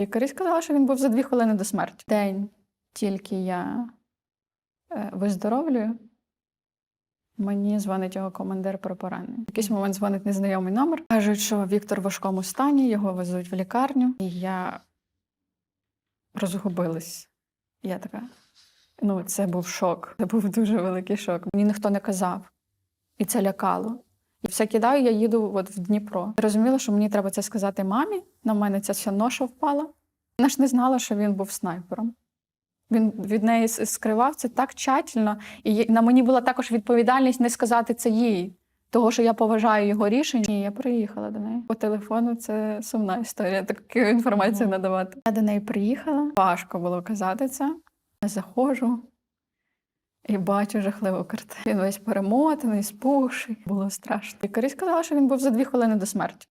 Лікарі сказали, що він був за дві хвилини до смерті. День тільки я е, виздоровлюю, мені дзвонить його командир про поранення. В якийсь момент дзвонить незнайомий номер. Кажуть, що Віктор в важкому стані, його везуть в лікарню. І я розгубилась. Я така. Ну, це був шок. Це був дуже великий шок. Мені ніхто не казав. І це лякало. Все кидаю, я їду от в Дніпро. Розуміла, що мені треба це сказати мамі. На мене ця вся ноша впала. Вона ж не знала, що він був снайпером. Він від неї скривав це так тщательно. І на мені була також відповідальність не сказати це їй, того, що я поважаю його рішення. І я приїхала до неї. По телефону це сумна історія, таку інформацію надавати. Я до неї приїхала. Важко було казати це. Я заходжу і бачу жахливу картину. Він весь перемотаний, спухший. Було страшно. Лікарі сказали, що він був за дві хвилини до смерті.